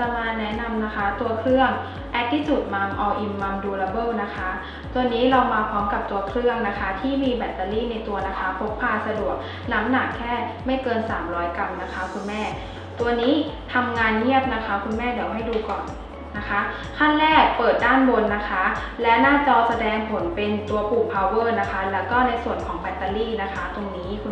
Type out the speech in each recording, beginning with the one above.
จะมาแนะนำนะคะ ตัวเครื่อง Attitude Mum All in Mum Durable นะคะ ตัวนี้เรามาพร้อมกับตัวเครื่องนะคะ ที่มีแบตเตอรี่ในตัวนะคะ พกพาสะดวกน้ำหนักแค่ไม่เกิน 300 กรัมนะคะ คุณแม่ ตัวนี้ทำงานเงียบนะคะ คุณแม่เดี๋ยวให้ดูก่อนนะคะขั้นแรกเปิดด้านบนนะคะ และหน้าจอแสดงผลเป็นตัวปุ่ม power นะคะ แล้วก็ในส่วนของแบตเตอรี่นะคะ ตรงนี้คุณ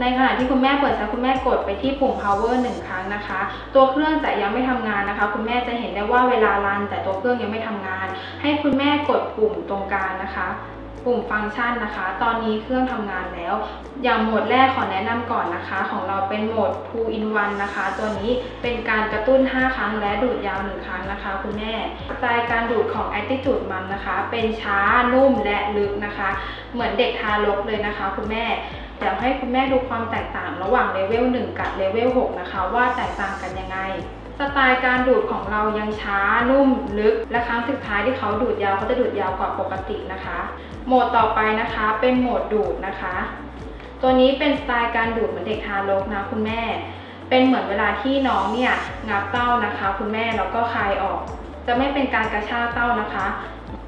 ในขณะที่คุณแม่เปิดใช้คุณแม่กดไปที่ปุ่ม power หนึ่งครั้งนะคะ ตัวเครื่องจะยังไม่ทำงานนะคะ คุณแม่จะเห็นได้ว่าเวลารัน แต่ตัวเครื่องยังไม่ทำงาน ให้คุณแม่กดปุ่มตรงกลางนะคะปุ่มฟังก์ชันนะคะ ตอนนี้เครื่องทำงานแล้ว อย่างโหมดแรกขอแนะนำก่อนนะคะ ของเราเป็นโหมด 2 in 1นะคะ ตัวนี้เป็นการกระตุ้น 5 ครั้งและดูดยาว 1 ครั้งนะคะ คุณแม่สไตล์การดูดของ Attitude Mum นะคะ เป็นช้านุ่มและลึกนะคะ เหมือนเด็กทารกเลยนะคะ คุณแม่ เดี๋ยวให้คุณแม่ดูความแตกต่างระหว่างเลเวล 1 กับเลเวล 6 นะคะ ว่าแตกต่างกันยังไง สไตล์การดูดของเรายังช้านุ่มลึก และครั้งสุดท้ายที่เขาดูดยาวเขาจะดูดยาวกว่าปกตินะคะ โหมดต่อไปนะคะเป็นโหมดดูดนะคะ ตัวนี้เป็นสไตล์การดูดเหมือนเด็กทารกนะคุณแม่ เป็นเหมือนเวลาที่น้องเนี่ยงับเต้านะคะ คุณแม่แล้วก็คลายออก จะไม่เป็นการกระชากเต้านะคะ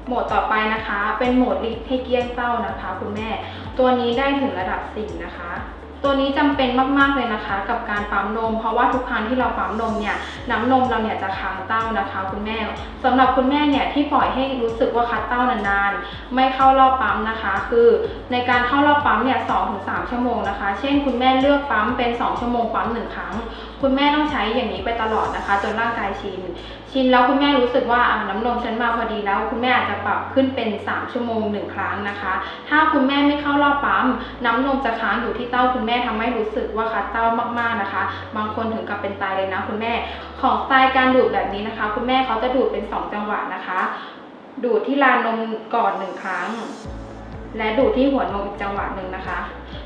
โหมดต่อไปนะคะ เป็นโหมดลิกให้เกลี้ยงเต้านะคะ คุณแม่ ตัวนี้ได้ถึงระดับ 4 นะคะ ตัวนี้จำเป็นมากๆเลยนะคะ กับการปั๊มนม เพราะว่าทุกครั้งที่เราปั๊มนมเนี่ยน้ำนมเราเนี่ยจะค้างเต้านะคะ คุณแม่สำหรับคุณแม่เนี่ยที่ปล่อยให้รู้สึกว่าคัดเต้านานๆ ไม่เข้ารอบปั๊มนะคะ คือในการเข้ารอบปั๊มเนี่ย2-3ชั่วโมงนะคะ เช่น คุณแม่เลือกปั๊มเป็น 2 ชั่วโมงปั๊มหนึ่งครั้งคุณแม่ต้องใช้อย่างนี้ไปตลอดนะคะ จนร่างกายชิน ชินแล้วคุณแม่รู้สึกว่าน้ำนมฉันมาพอดีแล้ว คุณแม่อาจจะปรับขึ้นเป็น 3 ชั่วโมง1ครั้งนะคะ ถ้าคุณแม่ไม่เข้ารอบปั๊มน้ำนมจะค้างอยู่ที่เต้าคุณแม่ทำให้รู้สึกว่าคัดเต้ามากๆนะคะ บางคนถึงกับเป็นตายเลยนะคุณแม่ของสไตล์การดูดแบบนี้นะคะ คุณแม่เขาจะดูดเป็น 2 จังหวะนะคะ ดูดที่ลานนมก่อนหนึ่งครั้ง และดูดที่หัวนมอีกจังหวะหนึ่งนะคะ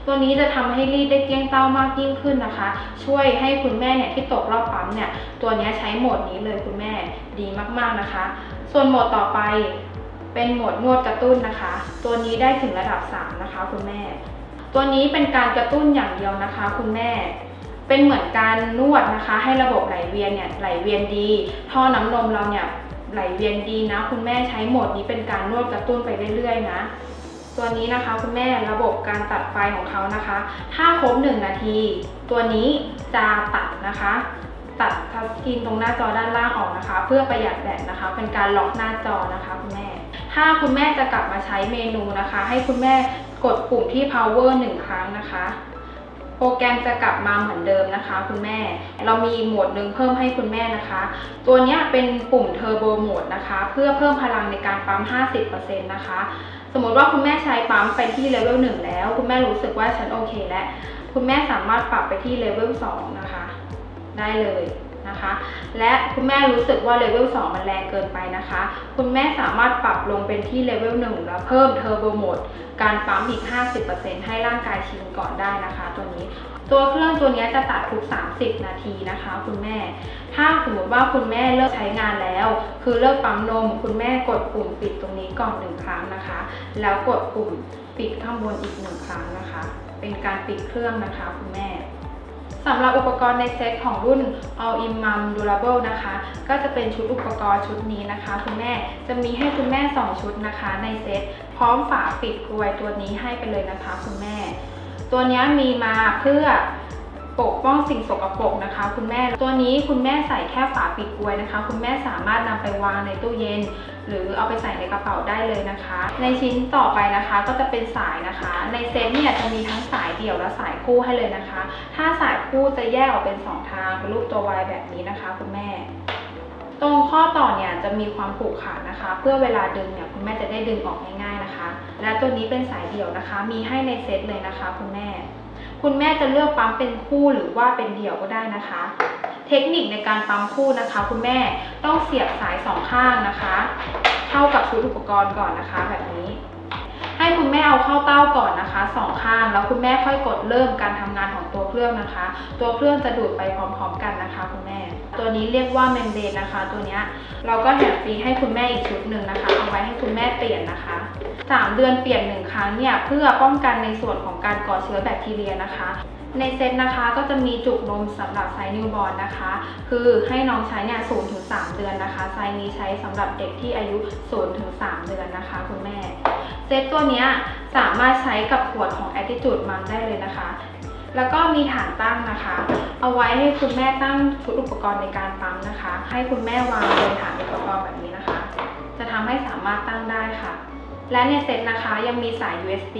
ตัวนี้จะทำให้รีดได้เกลี้ยงเต้ามากยิ่งขึ้นนะคะ ช่วยให้คุณแม่เนี่ยที่ตกรอบปั๊มเนี่ยตัวนี้ใช้โหมดนี้เลยคุณแม่ดีมากๆนะคะ ส่วนโหมดต่อไปเป็นโหมดนวดกระตุ้นนะคะ ตัวนี้ได้ถึงระดับ 3 นะคะ คุณแม่ ตัวนี้เป็นการกระตุ้นอย่างเดียวนะคะ คุณแม่เป็นเหมือนการนวดนะคะ ให้ระบบไหลเวียนเนี่ยไหลเวียนดี ท่อน้ำนมเราเนี่ยไหลเวียนดีนะ คุณแม่ใช้โหมดนี้เป็นการนวดกระตุ้นไปเรื่อยๆ นะ ตัวนี้นะคะคุณแม่ระบบการตัดไฟของเขานะคะ ถ้าครบ 1 นาที ตัวนี้จะตัดนะคะ ตัดทัชสกรีนตรงหน้าจอด้านล่างออกนะคะ เพื่อประหยัดแบตนะคะ เป็นการล็อกหน้าจอนะคะคุณแม่ ถ้าคุณแม่จะกลับมาใช้เมนูนะคะ ให้คุณแม่กดปุ่มที่ power 1 ครั้งนะคะโปรแกรมจะกลับมาเหมือนเดิมนะคะ คุณแม่ เรามีโหมดหนึ่งเพิ่มให้คุณแม่นะคะ ตัวนี้เป็นปุ่ม Turbo Mode นะคะ เพื่อเพิ่มพลังในการปั๊ม 50%นะคะ สมมติว่าคุณแม่ใช้ปั๊มไปที่เลเวลหนึ่งแล้ว คุณแม่รู้สึกว่าฉันโอเคแล้ว คุณแม่สามารถปรับไปที่เลเวลสองนะคะ ได้เลยนะคะ และคุณแม่รู้สึกว่าเลเวลสองมันแรงเกินไปนะคะ คุณแม่สามารถปรับลงเป็นที่เลเวลหนึ่งแล้วเพิ่มเทอร์โบโหมด การปั๊มอีก 50%ให้ร่างกายชินก่อนได้นะคะ ตัวนี้ ตัวเครื่องตัวนี้จะตัดทุก 30 นาทีนะคะ คุณแม่ ถ้าสมมติว่าคุณแม่เลิกใช้งานแล้ว คือเลิกปั๊มนม คุณแม่กดปุ่มปิดตรงนี้ก่อนหนึ่งครั้งนะคะ แล้วกดปุ่มปิดข้างบนอีกหนึ่งครั้งนะคะ เป็นการปิดเครื่องนะคะคุณแม่สำหรับอุปกรณ์ในเซตของรุ่น All in Mum Durable นะคะ ก็จะเป็นชุดอุปกรณ์ชุดนี้นะคะ คุณแม่จะมีให้คุณแม่ 2 ชุดนะคะในเซตพร้อมฝาปิดกรวยตัวนี้ให้ไปเลยนะคะคุณแม่ ตัวนี้มีมาเพื่อปกป้องสิ่งสกปรกนะคะ คุณแม่ ตัวนี้คุณแม่ใส่แค่ฝาปิดกวยนะคะ คุณแม่สามารถนำไปวางในตู้เย็น หรือเอาไปใส่ในกระเป๋าได้เลยนะคะ ในชิ้นต่อไปนะคะก็จะเป็นสายนะคะ ในเซตเนี่ยจะมีทั้งสายเดี่ยวและสายคู่ให้เลยนะคะ ถ้าสายคู่จะแยกออกเป็น 2 ทางเป็นรูปตัววายแบบนี้นะคะ คุณแม่ ตรงข้อต่อเนี่ยจะมีความผูกขาดนะคะ เพื่อเวลาดึงเนี่ยคุณแม่จะได้ดึงออกง่ายๆนะคะ และตัวนี้เป็นสายเดี่ยวนะคะ มีให้ในเซตเลยนะคะ คุณแม่ คุณแม่จะเลือกปั๊มเป็นคู่หรือว่าเป็นเดี่ยวก็ได้นะคะ เทคนิคในการปั๊มคู่นะคะ คุณแม่ต้องเสียบสายสองข้างนะคะ เข้ากับชุดอุปกรณ์ก่อนนะคะ แบบนี้ ให้คุณแม่เอาเข้าเต้าก่อนนะคะสองข้างแล้วคุณแม่ค่อยกดเริ่มการทำงานของตัวเครื่องนะคะ ตัวเครื่องจะดูดไปพร้อม ๆ กันนะคะ คุณแม่ ตัวนี้เรียกว่าเมมเบรนนะคะ ตัวนี้เราก็แถมฟรีให้คุณแม่อีกชุดหนึ่งนะคะ เอาไว้ให้คุณแม่เปลี่ยนนะคะ 3 เดือนเปลี่ยนหนึ่งครั้งเนี่ยเพื่อป้องกันในส่วนของการก่อเชื้อแบคทีเรียนะคะในเซตนะคะก็จะมีจุกนมสำหรับไซส์นิวบอร์นนะคะ คือให้น้องใช้เนี่ย0ถึง3เดือนนะคะ ไซส์นี้ใช้สำหรับเด็กที่อายุ0ถึง3เดือนนะคะ คุณแม่ เซตตัวนี้สามารถใช้กับขวดของ Attitude มันได้เลยนะคะ แล้วก็มีฐานตั้งนะคะ เอาไว้ให้คุณแม่ตั้งชุดอุปกรณ์ในการปั๊มนะคะ ให้คุณแม่วางบนฐานอุปกรณ์แบบนี้นะคะ จะทำให้สามารถตั้งได้ค่ะ และในเซ็ตนะคะยังมีสาย USB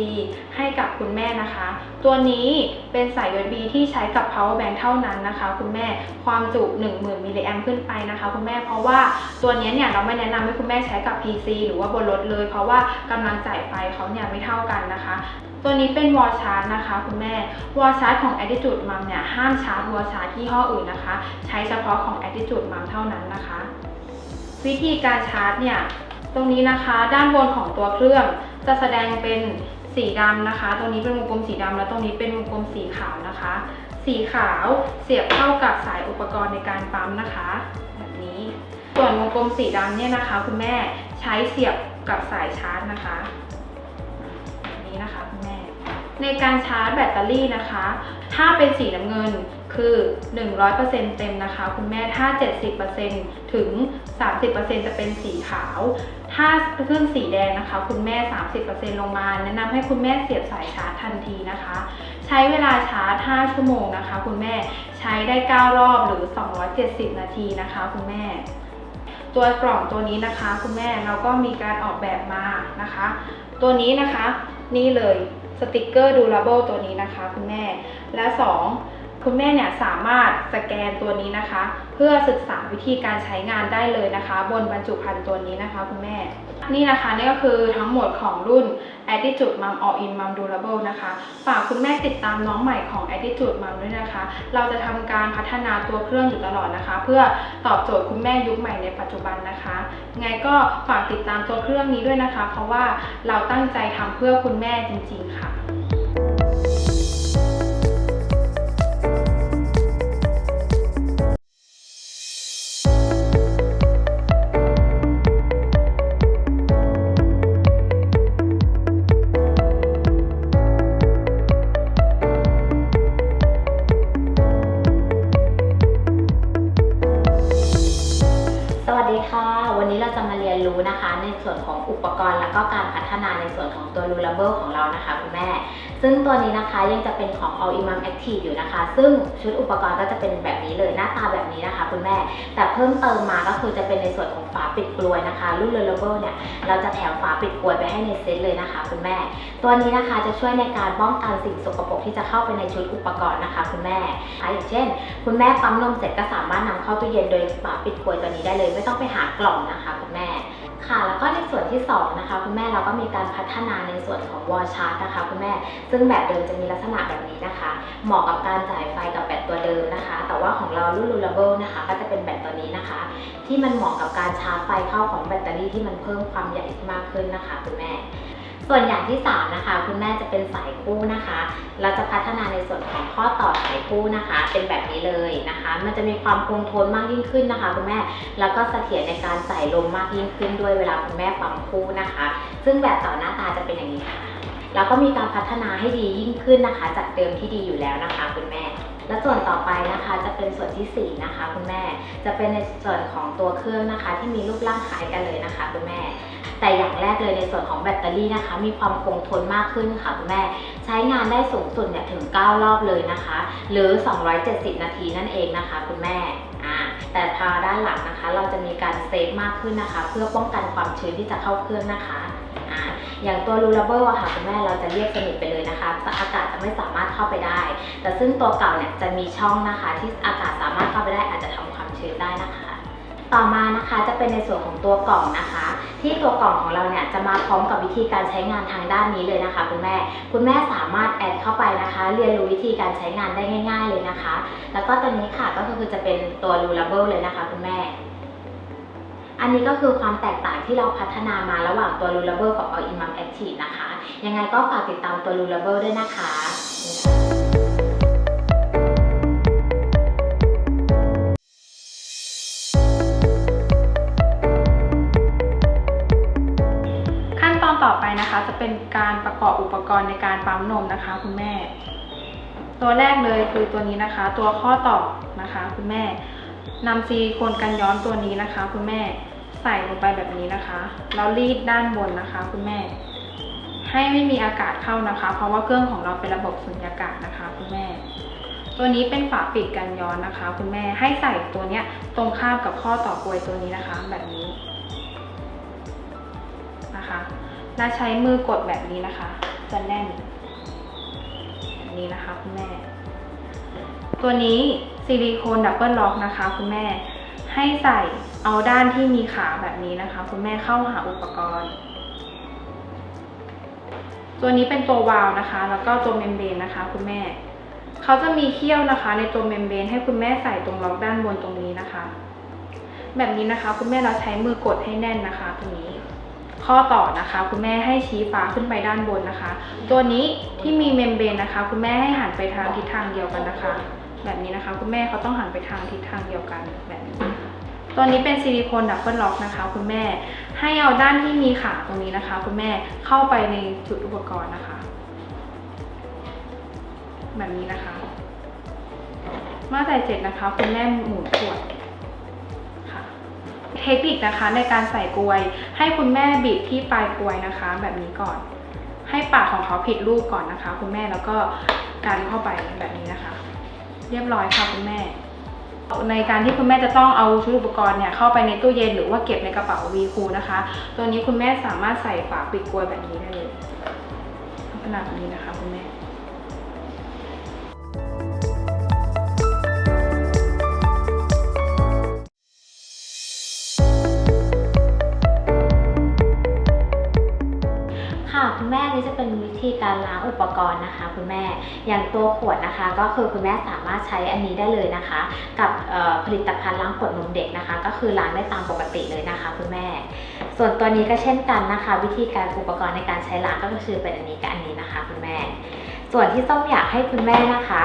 ให้กับคุณแม่นะคะ ตัวนี้เป็นสาย USB ที่ใช้กับ power bank เท่านั้นนะคะ คุณแม่ความจุ 10,000 มิลลิแอมขึ้นไปนะคะ คุณแม่เพราะว่าตัวนี้เนี่ยเราไม่แนะนำให้คุณแม่ใช้กับ PC หรือว่าบนรถเลย เพราะว่ากำลังจ่ายไฟเขาเนี่ยไม่เท่ากันนะคะ ตัวนี้เป็นวอลชาร์จนะคะ คุณแม่วอลชาร์จของ Attitude Mum เนี่ยห้ามชาร์จวอลชาร์จยี่ห้ออื่นนะคะ ใช้เฉพาะของ Attitude Mum เท่านั้นนะคะ วิธีการชาร์จเนี่ย ตรงนี้นะคะด้านบนของตัวเครื่องจะแสดงเป็นสีดำนะคะ ตรงนี้เป็นวงกลมสีดำแล้วตรงนี้เป็นวงกลมสีขาวนะคะ สีขาวเสียบเข้ากับสายอุปกรณ์ในการปั๊มนะคะแบบนี้ ส่วนวงกลมสีดำเนี่ยนะคะ คุณแม่ใช้เสียบกับสายชาร์จนะคะแบบนี้นะคะคุณแม่ในการชาร์จแบตเตอรี่นะคะ ถ้าเป็นสีน้ำเงิน คือ 100%เต็มนะคะ คุณแม่ถ้า 70%ถึง 30%จะเป็นสีขาว ถ้าขึ้นสีแดงนะคะ คุณแม่ 30%ลงมา แนะนำให้คุณแม่เสียบสายชาร์จทันทีนะคะ ใช้เวลาชาร์จ 5 ชั่วโมงนะคะ คุณแม่ใช้ได้ 9 รอบหรือ 270 นาทีนะคะ คุณแม่ตัวกล่องตัวนี้นะคะ คุณแม่เราก็มีการออกแบบมานะคะ ตัวนี้นะคะ นี่เลยสติกเกอร์ดูราเบิลตัวนี้นะคะ คุณแม่และ 2 คุณแม่เนี่ยสามารถสแกนตัวนี้นะคะ เพื่อศึกษาวิธีการใช้งานได้เลยนะคะ บนบรรจุภัณฑ์ตัวนี้นะคะคุณแม่ นี่นะคะนี่ก็คือทั้งหมดของรุ่น Attitude Mum All In Mum Durable นะคะ ฝากคุณแม่ติดตามน้องใหม่ของ Attitude Mum ด้วยนะคะ เราจะทำการพัฒนาตัวเครื่องอยู่ตลอดนะคะ เพื่อตอบโจทย์คุณแม่ยุคใหม่ในปัจจุบันนะคะไงก็ฝากติดตามตัวเครื่องนี้ด้วยนะคะ เพราะว่าเราตั้งใจทำเพื่อคุณแม่จริง ๆ ค่ะ อุปกรณ์และก็การพัฒนาในส่วนของตัว Rulable ของเรานะคะคุณแม่ ซึ่งตัวนี้นะคะยังจะเป็นของ All Imam Active อยู่นะคะ ซึ่งชุดอุปกรณ์ก็จะเป็นแบบนี้เลยหน้าตาแบบนี้นะคะคุณแม่ แต่เพิ่มเติมมาก็คือจะเป็นในส่วนของฝาปิดกลวยนะคะ รุ่น Rulable เนี่ยเราจะแถมฝาปิดกลวยไปให้ในเซตเลยนะคะคุณแม่ ตัวนี้นะคะจะช่วยในการป้องกันสิ่งสกปรกที่จะเข้าไปในชุดอุปกรณ์นะคะคุณแม่ออย่างเช่น คุณแม่ปั๊มนมเสร็จก็สามารถนำเข้าตู้เย็นโดยฝาปิดกลวยตัวนี้ได้เลย ไม่ต้องไปหากล่องนะคะคุณแม่ ค่ะ แล้วก็ในส่วนที่สองนะคะ คุณแม่เราก็มีการพัฒนาในส่วนของวอลชาร์ตนะคะคุณแม่ ซึ่งแบบเดิมจะมีลักษณะแบบนี้นะคะ เหมาะกับการจ่ายไฟกับแบตตัวเดิมนะคะ แต่ว่าของเรารุ่น Rulable นะคะ ก็จะเป็นแบตตัวนี้นะคะ ที่มันเหมาะกับการชาร์จไฟเข้าของแบตเตอรี่ที่มันเพิ่มความใหญ่มากขึ้นนะคะคุณแม่ ส่วนอย่างที่สามนะคะคุณแม่จะเป็นสายคู่นะคะ เราจะพัฒนาในส่วนของข้อต่อสายคู่นะคะ เป็นแบบนี้เลยนะคะ มันจะมีความคงทนมากยิ่งขึ้นนะคะ คุณแม่แล้วก็เสถียรในการใส่ลมมากยิ่งขึ้นด้วยเวลาคุณแม่ปั๊มคู่นะคะ ซึ่งแบบต่อหน้าตาจะเป็นอย่างนี้ค่ะแล้วก็มีการพัฒนาให้ดียิ่งขึ้นนะคะ จากเดิมที่ดีอยู่แล้วนะคะ คุณแม่ และส่วนต่อไปนะคะจะเป็นส่วนที่สี่นะคะคุณแม่ จะเป็นในส่วนของตัวเครื่องนะคะ ที่มีรูปร่างคล้ายกันเลยนะคะคุณแม่ แต่อย่างแรกเลยในส่วนของแบตเตอรี่นะคะ มีความคงทนมากขึ้นค่ะคุณแม่ ใช้งานได้สูงสุดเนี่ยถึง 9 รอบเลยนะคะ หรือ 270 นาทีนั่นเองนะคะ คุณแม่แต่พาด้านหลังนะคะ เราจะมีการเซฟมากขึ้นนะคะ เพื่อป้องกันความชื้นที่จะเข้าเครื่องนะคะ อย่างตัว Rulable อะค่ะคุณแม่เราจะเรียกสนิทไปเลยนะคะอากาศจะไม่สามารถเข้าไปได้ แต่ซึ่งตัวเก่าเนี่ยจะมีช่องนะคะ ที่อากาศสามารถเข้าไปได้อาจจะทำความชื้นได้นะคะ ต่อมานะคะจะเป็นในส่วนของตัวกล่องนะคะ ที่ตัวกล่องของเราเนี่ยจะมาพร้อมกับวิธีการใช้งานทางด้านนี้เลยนะคะ คุณแม่คุณแม่สามารถแอดเข้าไปนะคะ เรียนรู้วิธีการใช้งานได้ง่าย ๆเลยนะคะ แล้วก็ตัวนี้ค่ะก็คือจะเป็นตัว Rulable เลยนะคะ คุณแม่ อันนี้ก็คือความแตกต่างที่เราพัฒนามาระหว่างตัว Rulable กับ All in One Active นะคะ ยังไงก็ฝากติดตามตัว Rulable ด้วยนะคะขั้นตอนต่อไปนะคะจะเป็นการประกอบอุปกรณ์ในการปั๊มนมนะคะ คุณแม่ ตัวแรกเลยคือตัวนี้นะคะ ตัวข้อต่อนะคะ คุณแม่นำซิลิโคนกันย้อนตัวนี้นะคะ คุณแม่ ใส่ลงไปแบบนี้นะคะแล้วรีดด้านบนนะคะ คุณแม่ ให้ไม่มีอากาศเข้านะคะ เพราะว่าเครื่องของเราเป็นระบบสุญญากาศนะคะ คุณแม่ ตัวนี้เป็นฝาปิดกันย้อนนะคะ คุณแม่ให้ใส่ตัวเนี้ยตรงข้ามกับข้อต่อกลวยตัวนี้นะคะ แบบนี้นะคะ และใช้มือกดแบบนี้นะคะ จะแน่นแบบนี้นะคะ คุณแม่ ตัวนี้ซิลิโคนดับเบิลล็อกนะคะ คุณแม่ให้ใส่ เอาด้านที่มีขาแบบนี้นะคะ คุณแม่เข้าหาอุปกรณ์ ตัวนี้เป็นตัววาล์วนะคะ แล้วก็ตัวเมมเบรนนะคะ คุณแม่เขาจะมีเขี้ยวนะคะ ในตัวเมมเบรนให้คุณแม่ใส่ตรงล็อกด้านบนตรงนี้นะคะ แบบนี้นะคะ คุณแม่เราใช้มือกดให้แน่นนะคะตรงนี้ ข้อต่อนะคะ คุณแม่ให้ชี้ฟ้าขึ้นไปด้านบนนะคะ ตัวนี้ที่มีเมมเบรนนะคะ คุณแม่ให้หันไปทางทิศทางเดียวกันนะคะ แบบนี้นะคะ คุณแม่เขาต้องหันไปทางทิศทางเดียวกันแบบนี้ ตัวนี้เป็นซิลิโคนดับเบิลล็อกนะคะ คุณแม่ ให้เอาด้านที่มีขาตรงนี้นะคะ คุณแม่เข้าไปในจุดอุปกรณ์นะคะ แบบนี้นะคะ เมื่อใส่เสร็จนะคะ คุณแม่หมุนขวดค่ะเทคนิคนะคะในการใส่กลวย ให้คุณแม่บีบที่ปลายกลวยนะคะ แบบนี้ก่อน ให้ปากของเขาผิดรูปก่อนนะคะ คุณแม่แล้วก็การเข้าไปแบบนี้นะคะ เรียบร้อยค่ะคุณแม่ ในการที่คุณแม่จะต้องเอาชุดอุปกรณ์เนี่ยเข้าไปในตู้เย็นหรือว่าเก็บในกระเป๋าวีคูนะคะ ตัวนี้คุณแม่สามารถใส่ฝาปิดกลวยแบบนี้ได้เลยลักษณะแบบนี้นะคะคุณแม่ค่ะคุณแม่นี่จะเป็น การล้างอุปกรณ์นะคะคุณแม่ อย่างตัวขวดนะคะ ก็คือคุณแม่สามารถใช้อันนี้ได้เลยนะคะ กับผลิตภัณฑ์ล้างขวดนมเด็กนะคะ ก็คือล้างได้ตามปกติเลยนะคะ คุณแม่ ส่วนตัวนี้ก็เช่นกันนะคะ วิธีการอุปกรณ์ในการใช้ล้างก็คือเป็นอันนี้กับอันนี้นะคะ คุณแม่ ส่วนที่ส้มอยากให้คุณแม่นะคะ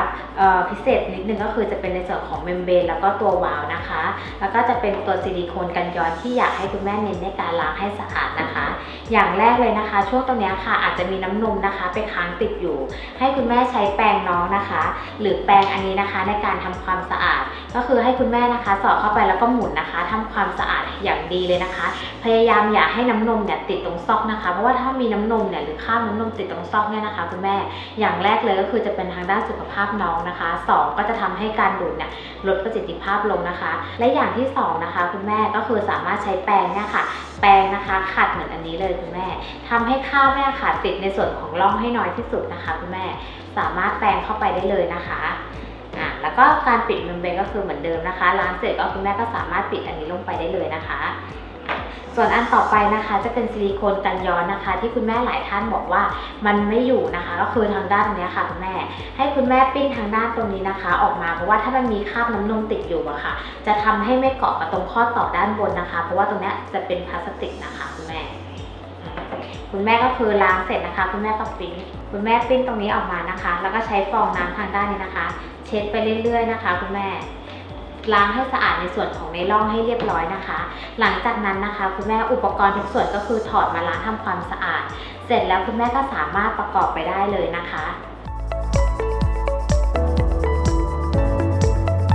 พิเศษนิดนึงก็คือจะเป็นในส่วนของเมมเบรนแล้วก็ตัววาล์วนะคะ แล้วก็จะเป็นตัวซิลิโคนกันย้อนที่อยากให้คุณแม่เน้นในการล้างให้สะอาดนะคะ อย่างแรกเลยนะคะ ช่วงตรงนี้ค่ะอาจจะมีน้ำนมนะคะ ไปค้างติดอยู่ ให้คุณแม่ใช้แปรงน้องนะคะ หรือแปรงอันนี้นะคะในการทำความสะอาด ก็คือให้คุณแม่นะคะ สอดเข้าไปแล้วก็หมุนนะคะทำความสะอาดอย่างดีเลยนะคะ พยายามอย่าให้น้ำนมเนี่ยติดตรงซอกนะคะ เพราะว่าถ้ามีน้ำนมเนี่ยหรือข้ามน้ำนมติดตรงซอกเนี่ยนะคะ คุณแม่อย่างแรกเลยก็คือจะเป็นทางด้านสุขภาพน้องนะคะสองก็จะทำให้การดูดเนี่ยลดประสิทธิภาพลงนะคะ และอย่างที่สองนะคะคุณแม่ก็คือสามารถใช้แปรงเนี่ยค่ะ แปรงนะคะขัดเหมือนอันนี้เลยคุณแม่ทำให้ข้าวเนี่ยค่ะติดในส่วนของร่องให้น้อยที่สุดนะคะคุณแม่สามารถแปรงเข้าไปได้เลยนะคะอะแล้วก็การปิดเมมเบรก็คือเหมือนเดิมนะคะล้างเสร็จก็คุณแม่ก็สามารถปิดอันนี้ลงไปได้เลยนะคะ ส่วนอันต่อไปนะคะจะเป็นซิลิโคนกันย้อนนะคะ ที่คุณแม่หลายท่านบอกว่ามันไม่อยู่นะคะ ก็คือทางด้านนี้ค่ะคุณแม่ ให้คุณแม่ปิ้นทางด้านตรงนี้นะคะ ออกมาเพราะว่าถ้ามันมีคราบน้ำนมติดอยู่อะค่ะ จะทำให้ไม่เกาะกับตรงข้อต่อด้านบนนะคะ เพราะว่าตรงนี้จะเป็นพลาสติกนะคะคุณแม่คุณแม่ก็คือล้างเสร็จนะคะ คุณแม่ก็ปิ้นคุณแม่ปิ้นตรงนี้ออกมานะคะ แล้วก็ใช้ฟองน้ำทางด้านนี้นะคะ เช็ดไปเรื่อยๆนะคะ คุณแม่ ล้างให้สะอาดในส่วนของในร่องให้เรียบร้อยนะคะ หลังจากนั้นนะคะ คุณแม่อุปกรณ์ทุกส่วนก็คือถอดมาล้างทำความสะอาด เสร็จแล้วคุณแม่ก็สามารถประกอบไปได้เลยนะคะ